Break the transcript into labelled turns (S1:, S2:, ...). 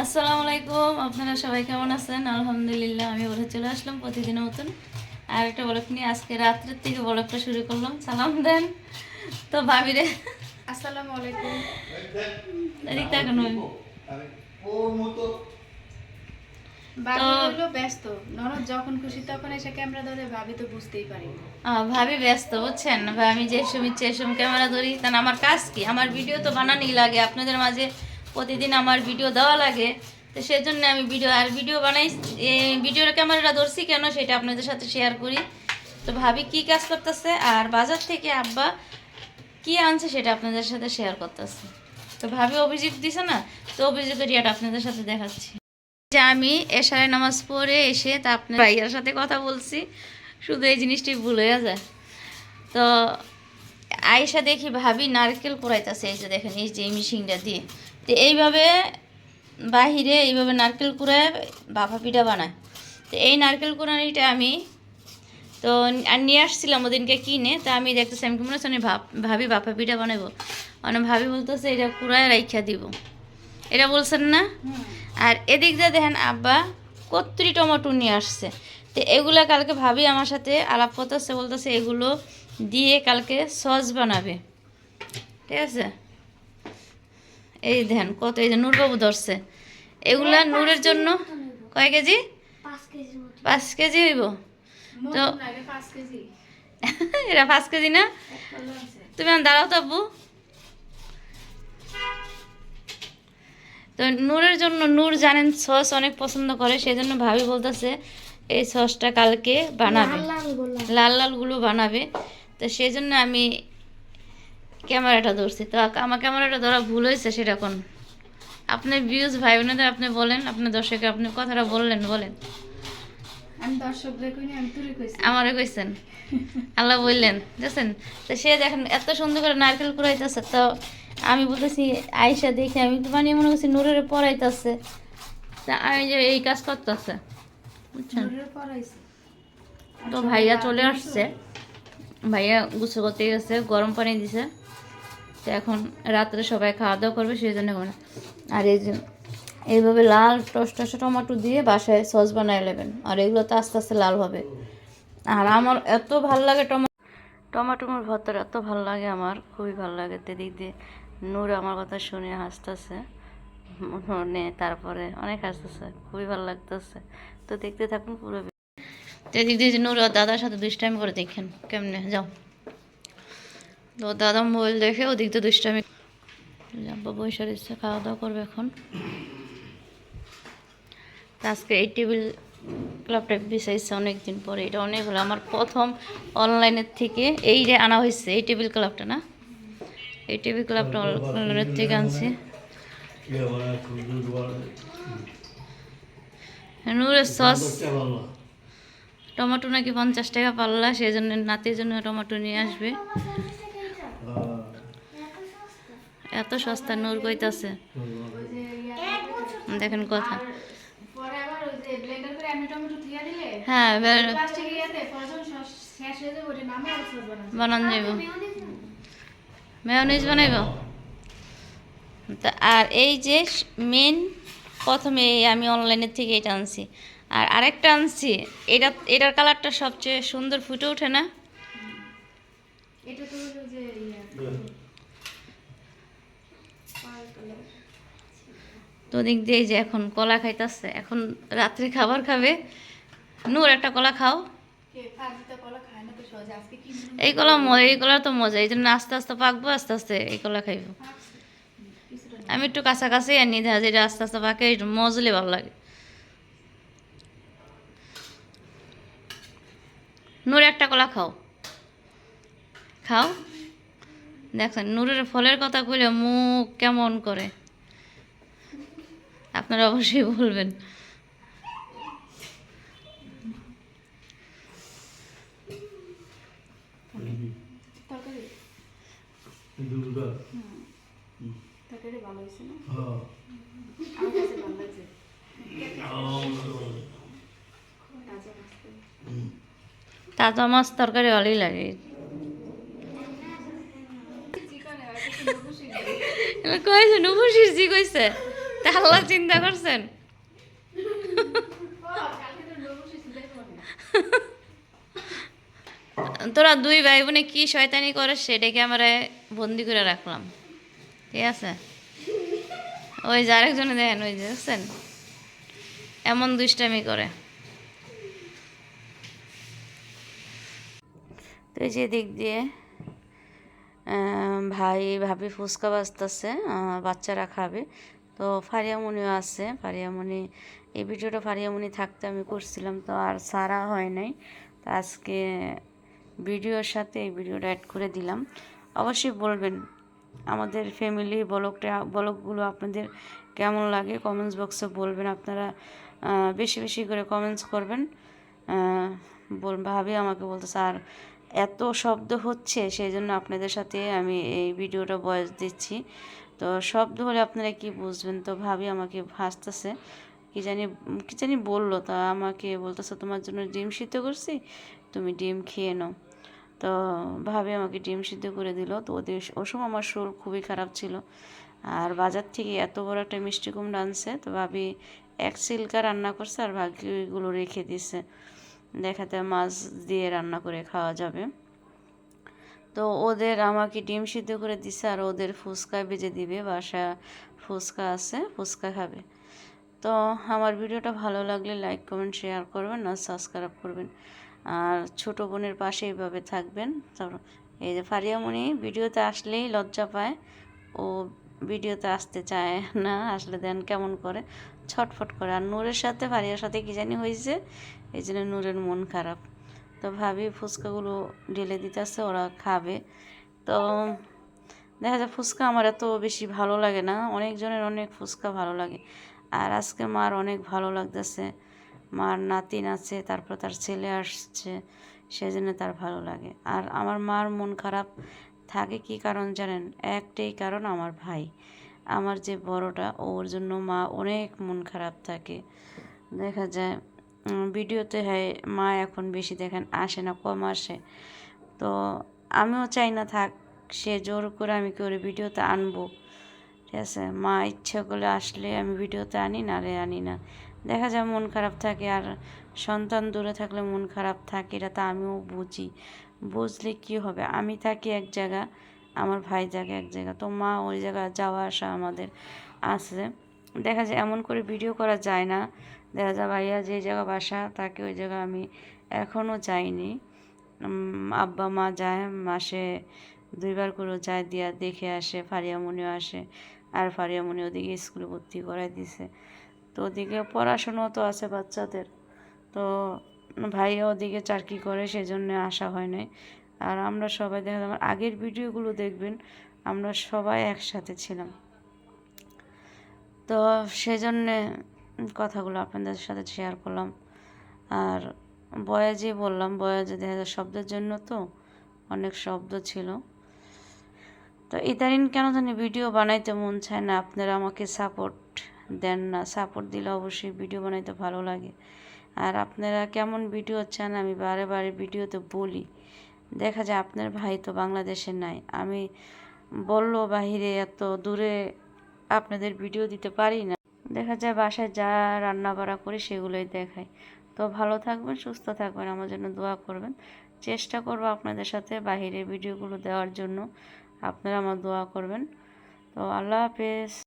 S1: আসসালামু আলাইকুম আপনারা সবাই কেমন আছেন? আলহামদুলিল্লাহ আমি বলে চলে আসলাম প্রতিদিনের মতন আর একটা বলক নিয়ে। আজকে রাত্রের থেকে বলকটা শুরু করলাম। সালাম দেন। তো ভাবিরে।
S2: আসসালামু আলাইকুম
S1: এদিক তাকানো
S2: বাবু হলো ব্যস্ত। ননদ যখন খুশি তখন এসে ক্যামেরা ধরে ভাবি তো বুঝতেই পারি
S1: আহ, ভাবি ব্যস্ত বুঝছেন? বা আমি যে সময় ক্যামেরা ধরি তাহলে আমার কাজ কি? আমার ভিডিও তো বানানি লাগে। আপনাদের মাঝে প্রতিদিন আমার ভিডিও দেওয়া লাগে। তো সেজন্য আমি ভিডিও আর ভিডিও বানাই ভিডিওর ক্যামেরাটা ধরছি কেন সেটা আপনাদের সাথে শেয়ার করি। তো ভাবি কি কাজ করতেছে, আর বাজার থেকে আব্বা কি আনছে সেটা আপনাদের সাথে শেয়ার করতেছে। তো ভাবি অভিযোগ দিছে না, তো অভিযোগের ইয়েটা আপনাদের সাথে দেখাচ্ছি। যে আমি এশারে নামাজ পড়ে এসে তা আপনার ভাইয়ার সাথে কথা বলছি, শুধু এই জিনিসটি ভুল যায়। তো আয়সা দেখি ভাবি নারকেল কুড়াইতেছে, এই যে দেখেন, এই যে মিশিংটা দিয়ে। তো এইভাবে বাহিরে এইভাবে নারকেল কুড়ায় বাফা পিঠা বানায়। তো এই নারকেল কুড়ানিটা আমি তো আর নিয়ে আসছিলাম ওদিনকে কিনে তা আমি দেখতেছি আমি মনে হচ্ছে আমি ভাব ভাবি বাপা পিঠা বানাবো মানে ভাবি বলতেছে এটা কুড়ায় রাইখা দিব। এটা বলছেন না? আর এদিক দিয়ে দেখেন আব্বা কত্রি টমেটো নিয়ে আসছে। তো এগুলো কালকে ভাবি আমার সাথে আলাপ করতেছে বলতেছে এগুলো দিয়ে কালকে সস বানাবে। ঠিক আছে? এই দেখেন কত এই যে নূরবাবু ধরছে। এগুলা নূরের জন্য কয় কেজি? পাঁচ কেজি হইব। তো
S2: এরা পাঁচ কেজি
S1: না? তুমি দাঁড়াও তো আব্বু। তো নূরের জন্য নূর জানেন সস অনেক পছন্দ করে সেই জন্য ভাবি বলতেছে এই সসটা কালকে বানাবে। লাল লালগুলো। বানাবে। তো সেই জন্য আমি ক্যামেরাটা ধরছি। তো আমার ক্যামেরাটা ধরা ভুল হয়েছে সেটা কোন? আপনার ভিউজ ভাই বোনেদের আপনি বলেন আপনার দর্শকের আপনি কথাটা বললেন বলেন।
S2: আমি দর্শকদের কইনি আমি তুলে কইছি।
S1: আমারে কইছেন? আল্লাহ বললেন বুঝছেন তো সে দেখেন এত সুন্দর করে নারকেল কুড়াইতেছে তো আমি বলতেছি আয়সা দেখে আমি তো মানে মনে করছি নূরের পড়াইতেছে তা আমি যে এই কাজ করতেছে বুঝছেন? তো ভাইয়া চলে আসছে। ভাইয়া গুছো করতে গেছে গরম পানি দিছে। তো এখন রাত্রে সবাই খাওয়া দাওয়া করবে, সেই জন্য করে আর এই যে এইভাবে লাল টস টসা টমেটো দিয়ে বাসায় সস বানায় নেবেন। আর এগুলো তো আস্তে আস্তে লাল হবে। আর আমার এত ভালো লাগে টমা টমাটোর ভর্তার এত ভালো লাগে আমার, খুবই ভালো লাগে। তো দিক দিয়ে নূর আমার কথা শুনে হাসতেছে। মনে তারপরে অনেক হাসতেছে, খুবই ভালো লাগতেছে। তো দেখতে থাকুন পুরো তো এদিক দিয়ে নূর দাদার সাথে দুষ্টামি করে দেখেন, কেমনে? যাও। তো দাদা মোবাইল দেখে ওদিক দিয়ে দুষ্টামি আব্বা বৈশার ইচ্ছে খাওয়া দাওয়া করবে এখন। তো আজকে এই টেবিল ক্লাবটা বিছাইছে অনেকদিন পরে, এটা অনেক ভালো আমার প্রথম অনলাইনের থেকে এই যে আনা হয়েছে, এই টেবিল ক্লাবটা না? এই টেবিল ক্লাবটা অনলাইনের থেকে আনছি। নূরের সস। টমেটো নাকি পঞ্চাশ টাকা পাল্লা, সেই জন্য নাতির জন্য টমেটো নিয়ে আসবে। এত সস্তা নূর কইতাছে। দেখেন কথা। হ্যাঁ বানান তা আর এই যে মেন প্রথমে আমি অনলাইনের থেকে এটা আনছি। আর আরেকটা আনছি, এটা, এটার কালারটা সবচেয়ে সুন্দর ফুটে ওঠে না?
S2: এটা তো
S1: তো দিয়ে যে এখন কলা খাইতেছে। এখন রাত্রে খাবার খাবে। নূর একটা কলা খাও। এই কলা এই কলা তো মজা। এই জন্য আস্তে আস্তে পাকবো আস্তে আস্তে এই কলা খাইব। আমি একটু কাছাকাছি আনি দেখা যেটা আস্তে আস্তে পাকে একটু মজলে ভালো লাগে। নূর একটা কলা খাও। খাও। দেখছেন নূরের ফলের কথা কইলে মুখ কেমন করে। আপনারা অবশ্যই বলবেন।
S2: লাগছে। তাজা মাছ তো।
S1: মাছ তরকারি ভালোই লাগে। কইছে নুপুর সিরজি কইছে? তা আল্লাহ চিন্তা করছেন? তোরা দুই ভাই বোনে কি শয়তানি করে সেটাকে আমরা বন্দি করে রাখলাম। ঠিক আছে? ওই যে আরেকজনে দেখেন, ওই যে বুঝছেন এমন দুষ্টামি করে। তো যে দিক দিয়ে ভাই, ভাবি ফুচকা বাজতেছে বাচ্চারা খাবে। তো ফারিয়ামণিও আছে, ফারিয়ামণি, এই ভিডিওটা ফারিয়ামণি থাকতে আমি করছিলাম, তো আর সারা হয় নাই। তো আজকে ভিডিওর সাথে এই ভিডিওটা অ্যাড করে দিলাম। অবশ্যই বলবেন আমাদের ফ্যামিলি ব্লগটা, ব্লগগুলো আপনাদের কেমন লাগে? কমেন্টস বক্সে বলবেন, আপনারা বেশি বেশি করে কমেন্টস করবেন। ভাবি আমাকে বলতে স্যার এত শব্দ হচ্ছে সেই জন্য আপনাদের সাথে আমি এই ভিডিওটা বয়স দিচ্ছি। তো শব্দ হলে আপনারা কি বুঝবেন? তো ভাবি আমাকে ভাসতেছে কি জানি কি জানি বলল? তা আমাকে বলতেছে, তোমার জন্য ডিম সিদ্ধ করছি, তুমি ডিম খেয়ে নাও। তো ভাবি আমাকে ডিম সিদ্ধ করে দিল। তো ওদের ও সময় আমার শরীর খুবই খারাপ ছিল। আর বাজার থেকে এত বড় একটা মিষ্টি কুমড়া আনছে, তো ভাবি এক সিলকা রান্না করছে আর বাকিগুলো রেখে দিছে। দেখাতে মাছ দিয়ে রান্না করে খাওয়া যাবে। তো ওদের আমাকে ডিম সিদ্ধ করে দিছে আর ওদের ফুচকা ভেজে দিবে বাসা ফুচকা আছে, ফুচকা খাবে। তো আমার ভিডিওটা ভালো লাগলে লাইক কমেন্ট শেয়ার করবেন আর সাবস্ক্রাইব করবেন। আর ছোট বোনের পাশে এইভাবে থাকবেন। তারপর এই যে ফারিয়ামণি ভিডিওতে আসলেই লজ্জা পায়। ও ভিডিওতে আসতে চায় না, আসলে দেন কেমন করে, ছটফট করে। আর নূরের সাথে ফারিয়ার সাথে কি জানি হয়েছে এই জন্য নূরের মন খারাপ। তো ভাবি ফুচকাগুলো ঢেলে দিতেছে, ওরা খাবে। তো দেখা যায় ফুচকা আমার এত বেশি ভালো লাগে না, অনেকজনের অনেক ফুচকা ভালো লাগে। আর আজকে মার অনেক ভালো লাগতেছে। মার নাতিন আছে, তারপর তার ছেলে আসছে, সেজন্য তার ভালো লাগে। আর আমার মার মন খারাপ থাকে কি কারণ জানেন? একটাই কারণ আমার ভাই। আমার যে বড়টা, ওর জন্য মা অনেক মন খারাপ থাকে। দেখা যায় ভিডিওতে হয় মা এখন বেশি দেখেন, আসে না, কম আসে। তো আমিও চাই না থাক, সে জোর করে আমি করে ভিডিওতে আনব? ঠিক আছে, মা ইচ্ছে করলে আসলে আমি ভিডিওতে আনি, না রে আনি না। দেখা যায় মন খারাপ থাকে আর সন্তান দূরে থাকলে মন খারাপ থাকে, এটা তো আমিও বুঝি। বুঝলে কি হবে? আমি থাকি এক জায়গা, আমার ভাই থাকে এক জায়গা, তো মা ওই জায়গা যাওয়া আসা আমাদের আছে। দেখা যায় এমন করে ভিডিও করা যায় না দেখা ভাইয়া যে জায়গা বাসা, তাকে ওই জায়গা আমি এখনও যাইনি। আব্বা, মা যায় মাসে দুইবার করে যায়, দিয়া দেখে আসে ফারিয়ামণিও আসে। আর ফারিয়ামণি ওদিকে স্কুলে ভর্তি করাই দিছে। তো ওদিকে পড়াশুনো তো আছে বাচ্চাদের। তো ভাইয়া ওদিকে চাকরি করে সেই সেজন্য আসা হয় নাই। আর আমরা সবাই দেখা আমার আগের ভিডিওগুলো দেখবেন, আমরা সবাই একসাথে ছিলাম। তো সেজন্যে কথাগুলো আপনাদের সাথে শেয়ার করলাম। আর বয়াজি বললাম, বয়াজি দেখা যায় শব্দের জন্য তো অনেক শব্দ ছিল। তো ইদানিং কেন জানি ভিডিও বানাইতে মন চায় না, আপনারা আমাকে সাপোর্ট দেন না। সাপোর্ট দিলে অবশ্যই ভিডিও বানাইতে ভালো লাগে। আর আপনারা কেমন ভিডিও চান আমি বারে বারে ভিডিওতে বলি। দেখা যায় আপনার ভাই তো বাংলাদেশে নাই। আমি বলল বাহিরে এত দূরে আপনাদের ভিডিও দিতে পারি না। দেখা যায় বাসায় যা রান্না বাড়া করি সেগুলোই দেখাই। তো ভালো থাকবেন, সুস্থ থাকবেন, আমার জন্য দোয়া করবেন। চেষ্টা করব আপনাদের সাথে বাহিরের ভিডিওগুলো দেওয়ার জন্য। আপনারা আমার দোয়া করবেন। তো আল্লাহ হাফেজ।